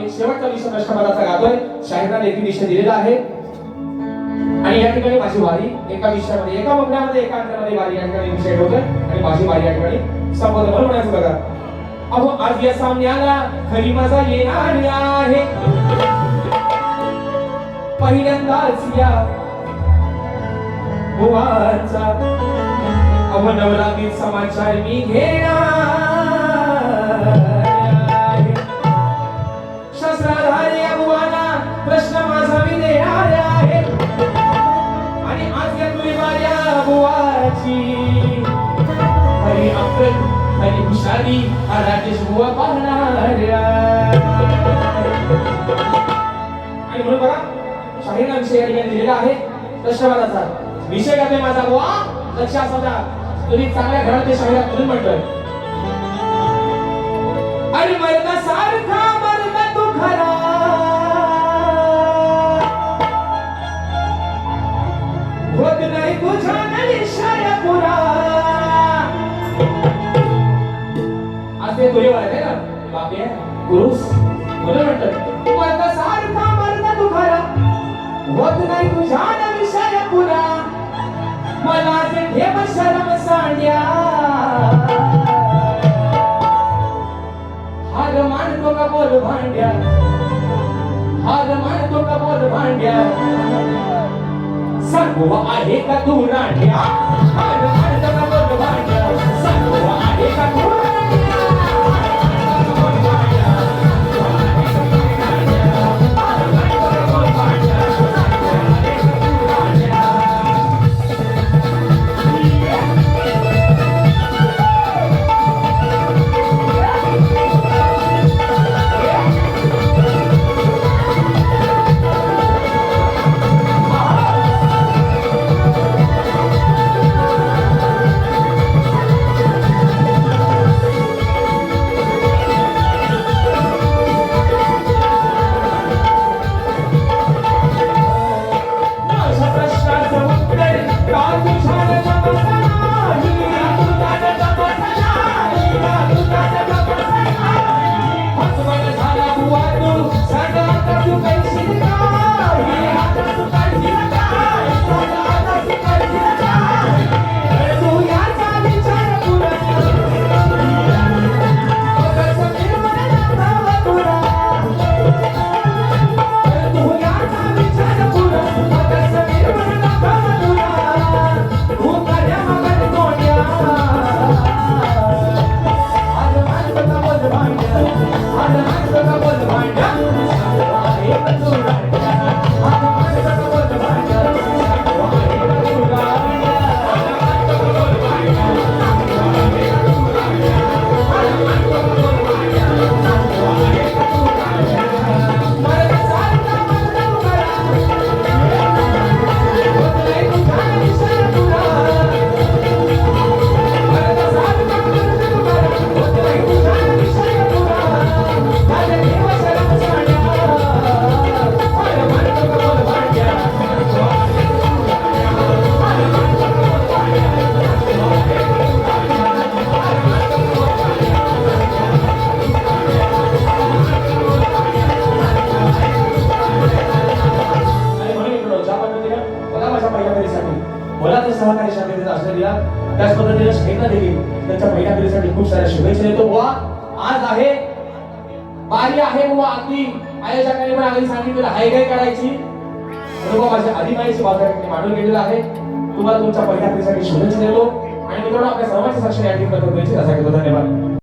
एक शेवटचा विषय प्रश्नपदाचा गातोय शाहिराने एक विषय दिलेला आहे. आणि या ठिकाणी माझी वारी एका विषयामध्ये एका मगण्यामध्ये एका अंतरामध्ये वारी या ठिकाणी विषय ठेवतोय आणि माझी वारी या ठिकाणी संबोधन म्हणून म्हणायचं बघा. अहो आज या सामन्याला खरी मजा येणार आहे पहिल्यांदाच या बुवाचा अहो नवरागीत समाचार मी घेणार. खरी हुशारी हा राजेश बुवा पाहणार आणि म्हणून बघा शाहीर विषय या ठिकाणी दिलेला आहे प्रश्नवादाचा विषय काय माझा बुवा. लक्ष असू द्या तुम्ही चांगल्या घरातले शाहिरात म्हणून म्हणतोय. तुझे आहे ना? बापे पुरुष म्हणून म्हणतात. मर्दा सारखा मर्दा तू खरा होत नाही तुझ्या विषय पुरा. मला जे ठेव शरम सांड्या. हार मानतो का बोल भांड्या? हार मानतो का बोल भांड्या? सर्व आहे का तू रांड्या? हार मानतो का बोल भांड्या? सर्व आहे का तू दिला त्याच पद्धतीने शाहीरला दिली त्यांच्या पहिल्या पिढीसाठी खूप साऱ्या शुभेच्छा देतो. बुवा आज आहे. बारी आहे बुवा आधी आयोजकांनी पण आधी सांगितलेलं आहे काय करायची? अनुभव माझ्या आधी माहिती बाजारात मांडून गेलेला आहे. तुम्हाला तुमच्या पहिल्या पिढीसाठी शुभेच्छा देतो. आणि मित्रांनो आपल्या सर्वांच्या साक्षी या ठिकाणी धन्यवाद.